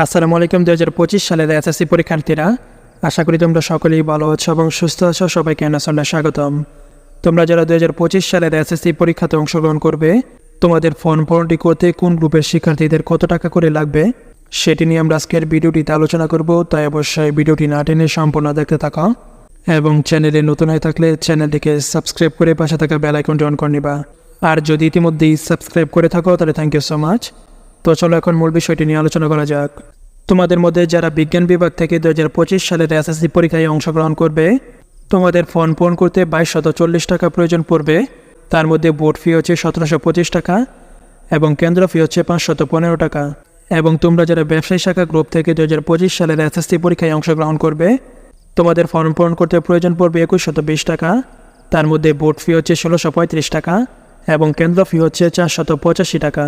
আসসালামু আলাইকুম দু হাজার পঁচিশ সালের এসএসসি পরীক্ষার্থীরা। আশা করি তোমরা সকলেই ভালো আছো এবং সুস্থ আছো, সবাইকে আনাসন্ডা স্বাগতম। তোমরা যারা দু হাজার পঁচিশ সালের এসএসসি পরীক্ষাতে অংশগ্রহণ করবে, তোমাদের ফর্ম পূরণটি করতে কোন গ্রুপের শিক্ষার্থীদের কত টাকা করে লাগবে, সেটি নিয়ে আমরা আজকের ভিডিওটিতে আলোচনা করব। তাই অবশ্যই ভিডিওটি না টেনে সম্পূর্ণ দেখতে থাকো এবং চ্যানেলে নতুন হয়ে থাকলে চ্যানেলটিকে সাবস্ক্রাইব করে পাশে থাকা বেল আইকনটি অন করে নিবা। আর যদি ইতিমধ্যেই সাবস্ক্রাইব করে থাকো, তাহলে থ্যাংক ইউ সো মাচ তো চলো এখন মূল বিষয়টি নিয়ে আলোচনা করা যাক। তোমাদের মধ্যে যারা বিজ্ঞান বিভাগ থেকে দু হাজার পঁচিশ সালের এসএসসি পরীক্ষায় অংশগ্রহণ করবে, তোমাদের ফর্ম পূরণ করতে বাইশ শত চল্লিশ টাকা প্রয়োজন পড়বে। তার মধ্যে বোর্ড ফি হচ্ছে সতেরোশো পঁচিশ টাকা এবং কেন্দ্র ফি হচ্ছে পাঁচশত পনেরো টাকা। এবং তোমরা যারা ব্যবসায়ী শাখা গ্রুপ থেকে দু হাজার পঁচিশ সালের এসএসসি পরীক্ষায় অংশগ্রহণ করবে, তোমাদের ফর্ম পূরণ করতে প্রয়োজন পড়বে একুশ শত বিশ টাকা। তার মধ্যে বোর্ড ফি হচ্ছে ষোলোশো পঁয়ত্রিশ টাকা এবং কেন্দ্র ফি হচ্ছে চারশত পঁচাশি টাকা।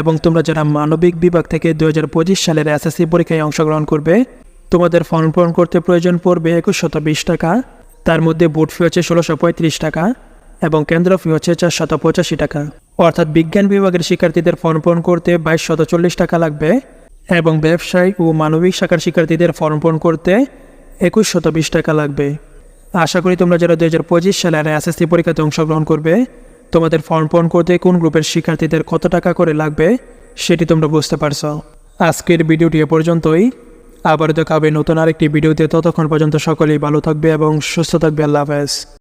এবং তোমরা যারা মানবিক বিভাগ থেকে দু হাজার পঁচিশ সালের এসএসসি পরীক্ষায় অংশগ্রহণ করবে, তোমাদের ফর্ম পূরণ করতে প্রয়োজন পড়বে একুশ শত বিশ টাকা, তার মধ্যে বোর্ড ফি হচ্ছে ষোলোশো পঁয়ত্রিশ টাকা এবং কেন্দ্র ফি হচ্ছে চারশত পঁচাশি টাকা। অর্থাৎ বিজ্ঞান বিভাগের শিক্ষার্থীদের ফর্ম পূরণ করতে বাইশ শত চল্লিশ টাকা লাগবে এবং ব্যবসায়ী ও মানবিক শাখার শিক্ষার্থীদের ফর্ম পূরণ করতে একুশ শত বিশ টাকা লাগবে। আশা করি তোমরা যারা দু হাজার পঁচিশ সালের এসএসসি পরীক্ষাতে অংশগ্রহণ করবে তোমাদের ফর্ম পূরণ করতে কোন গ্রুপের শিক্ষার্থীদের কত টাকা করে লাগবে, সেটি তোমরা বুঝতে পারছ। আজকের ভিডিওটি এ পর্যন্তই। আবার দেখা হবে নতুন আরেকটি ভিডিওতে। ততক্ষণ পর্যন্ত সকলেই ভালো থাকবে এবং সুস্থ থাকবে। আল্লাহ হাফেজ।